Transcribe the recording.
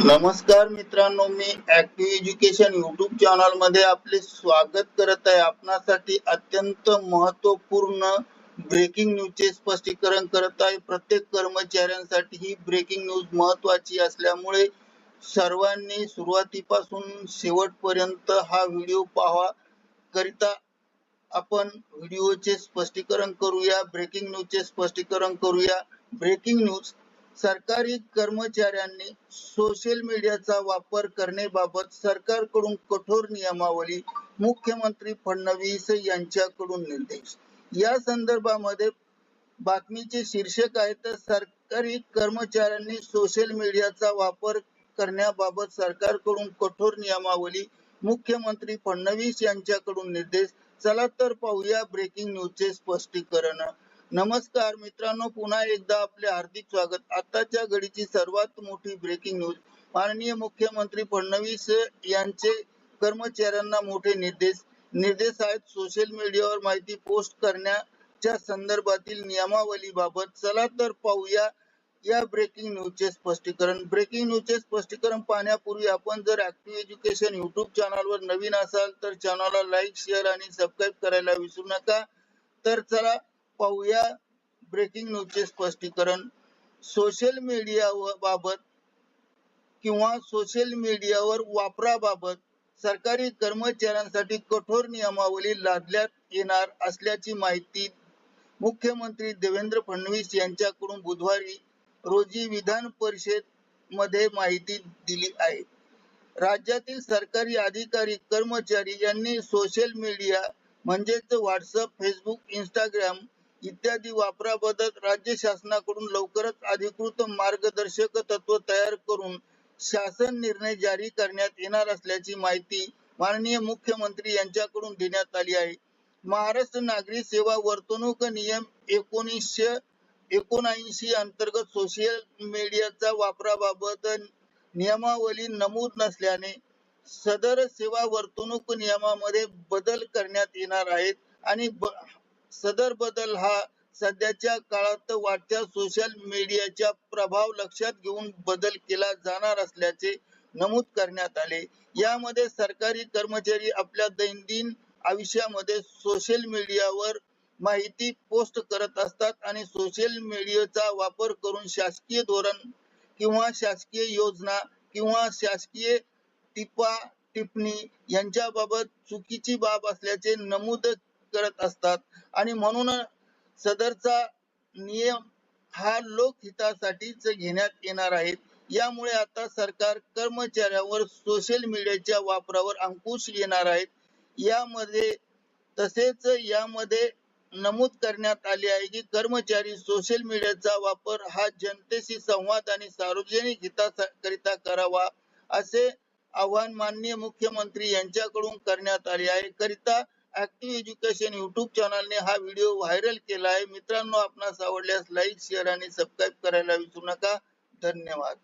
नमस्कार मित्रांनो मी ऍक्टिव्ह एज्युकेशन युट्यूब चॅनलमध्ये आपले स्वागत करत आहे. आपणासाठी अत्यंत महत्त्वपूर्ण ब्रेकिंग न्यूजचे स्पष्टीकरण करत आहे. प्रत्येक कर्मचाऱ्यांसाठी ही ब्रेकिंग न्यूज महत्वाची असल्यामुळे सर्वांनी सुरुवातीपासून शेवटपर्यंत हा व्हिडिओ पाहावा. करिता आपण व्हिडिओचे स्पष्टीकरण करूया ब्रेकिंग न्यूजचे स्पष्टीकरण करूया. ब्रेकिंग न्यूज सरकारी कर्मचाऱ्यांनी सोशल मीडियाचा वापर करण्याबाबत सरकारकडून कठोर नियमावली मुख्यमंत्री फडणवीस यांच्याकडून निर्देश. या संदर्भामध्ये बातमीचे शीर्षक आहे तर सरकारी कर्मचाऱ्यांनी सोशल मीडियाचा वापर करण्याबाबत सरकारकडून कठोर नियमावली मुख्यमंत्री फडणवीस यांच्याकडून निर्देश. चला तर पाहूया ब्रेकिंग न्यूजचे स्पष्टीकरण. नमस्कार मित्रांनो पुन्हा एकदा आपले हार्दिक स्वागत. आताच्या घडीची सर्वात मोठी ब्रेकिंग न्यूज माननीय मुख्यमंत्री फडणवीस यांचे कर्मचाऱ्यांना मोठे निर्देश. निर्देश आहेत सोशल मीडियावर माहिती पोस्ट करण्याच्या संदर्भातील नियमावली बाबत चला तर पाहूया या ब्रेकिंग न्यूजचे स्पष्टीकरण. ब्रेकिंग न्यूजचे स्पष्टीकरण पाहण्यापूर्वी आपण जर ऍक्टिव्ह एज्युकेशन युट्यूब चॅनलवर नवीन असाल तर चॅनलला लाईक शेअर आणि सबस्क्राईब करायला विसरू नका. तर चला पाहूया ब्रेकिंग न्यूजचे स्पष्टीकरण. सोशल मीडिया बाबत किंवा सोशल मीडियावर वापराबाबत सरकारी कर्मचाऱ्यांसाठी कठोर नियमावली लादण्यात येणार असल्याची माहिती मुख्यमंत्री देवेंद्र फडणवीस यांच्याकडून बुधवारी रोजी विधान परिषदमध्ये माहिती दिली आहे. राज्यातील सरकारी अधिकारी कर्मचारी यांनी सोशल मीडिया म्हणजेच व्हॉट्सअप फेसबुक इंस्टाग्राम इत्यादी वापराबद्दल राज्य शासनाकडून लवकरच अधिकृत मार्गदर्शक तत्व तयार करून शासन निर्णय जारी करण्यात येणार असल्याची माहिती माननीय मुख्यमंत्री यांच्याकडून देण्यात आली आहे. महाराष्ट्र नागरी सेवा वर्तणूक नियम एकोणीसशे एकोणऐंशी अंतर्गत सोशल मीडियाचा वापराबाबत नियमावली नमूद नसल्याने सदर सेवा वर्तणूक नियमामध्ये बदल करण्यात येणार आहेत आणि सदर बदल हा सध्याच्या काळात वाढत्या सोशल मीडियाचा प्रभाव लक्षात घेऊन बदल केला जाणार असल्याचे नमूद करण्यात आले. यामध्ये सरकारी कर्मचारी आपल्या दैनंदिन आयुष्यामध्ये सोशल मीडियावर माहिती पोस्ट करत असतात आणि सोशल मीडियाचा वापर करून शासकीय धोरण किंवा शासकीय योजना किंवा शासकीय टिपा टिप्पणी यांच्याबाबत चुकीची बाब असल्याचे नमूद करत असतात. आणि म्हणून सदरचा नियम हा लोकहितासाठीच घेण्यात येणार आहे. यामुळे आता सरकार कर्मचाऱ्यावर सोशल मीडियाच्या वापरावर अंकुश येणार आहेत यामध्ये तसेच यामध्ये नमूद करण्यात आले आहे की कर्मचारी सोशल मीडियाचा वापर हा जनतेशी संवाद आणि सार्वजनिक हिताकरिता करावा असे आव्हान माननीय मुख्यमंत्री यांच्याकडून करण्यात आले आहे. करिता ऍक्टिव्ह एज्युकेशन युट्यूब चॅनलने हा व्हिडिओ व्हायरल केला आहे मित्रांनो आपणास आवडल्यास लाईक शेअर आणि सबस्क्राईब करायला विसरू नका. धन्यवाद.